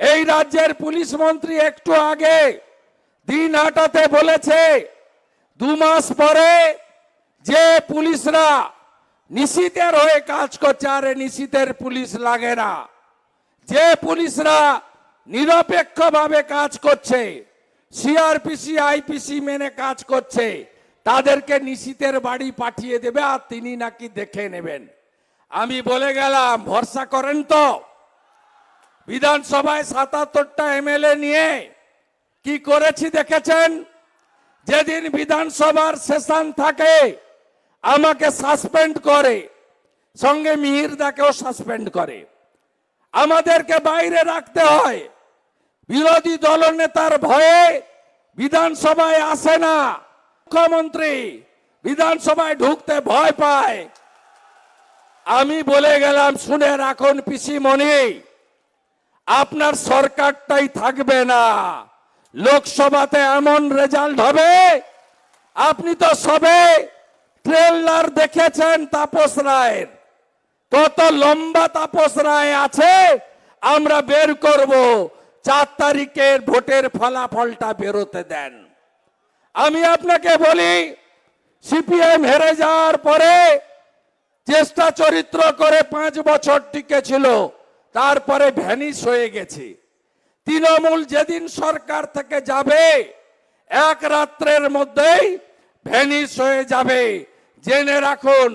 এই রাজ্যের পুলিশ মন্ত্রী একটু আগে দিন হাটাতে বলেছে, দু মাস পরে যে পুলিশরা নিশীতের হয়ে কাজ করছে, আরে নিশীতের পুলিশ লাগে না। যে পুলিশরা নিরপেক্ষভাবে কাজ করছে সিআরপিসি আইপিসি মেনে কাজ করছে, তাদেরকে নিশীতের বাড়ি পাঠিয়ে দেবে আর তিনি নাকি দেখে নেবেন। আমি বলে গেলাম, ভরসা করেন তো। বিধানসভায় সাতাত্তরটা এমএলএ নিয়ে কি করেছি দেখেছেন? যেদিন বিধানসভার সেশন থাকে, আমাকে সাসপেন্ড করে। সঙ্গে মিহিরদাকেও সাসপেন্ড করে। আমাদেরকে বাইরে রাখতে হয়। বিরোধী দলনেতার ভয়ে বিধানসভায় আসে না। মুখ্যমন্ত্রী বিধানসভায় ঢুকতে ভয় পায়। আমি বলে গেলাম, শুনে রাখুন পিসিমণি। আপনার সরকারটাই থাকবে না। লোকসভাতে এমন রেজাল্ট হবে, আপনি তো সবে ট্রেলার দেখেছেন তাপস রায়ের। কত লম্বা তাপস রায় আছে, আমরা বের করব। চার তারিখের ভোটের ফলাফলটা বেরোতে দেন। আমি আপনাকে বলি, সিপিএম হেরে যাওয়ার পরে চেষ্টা চরিত্র করে পাঁচ বছর টিকে ছিল। তারপরে ভ্যানিস হয়ে গেছে। তৃণমূল যেদিন সরকার থেকে যাবে, এক রাত্রের মধ্যেই ভ্যানিস হয়ে যাবে। জেনে রাখুন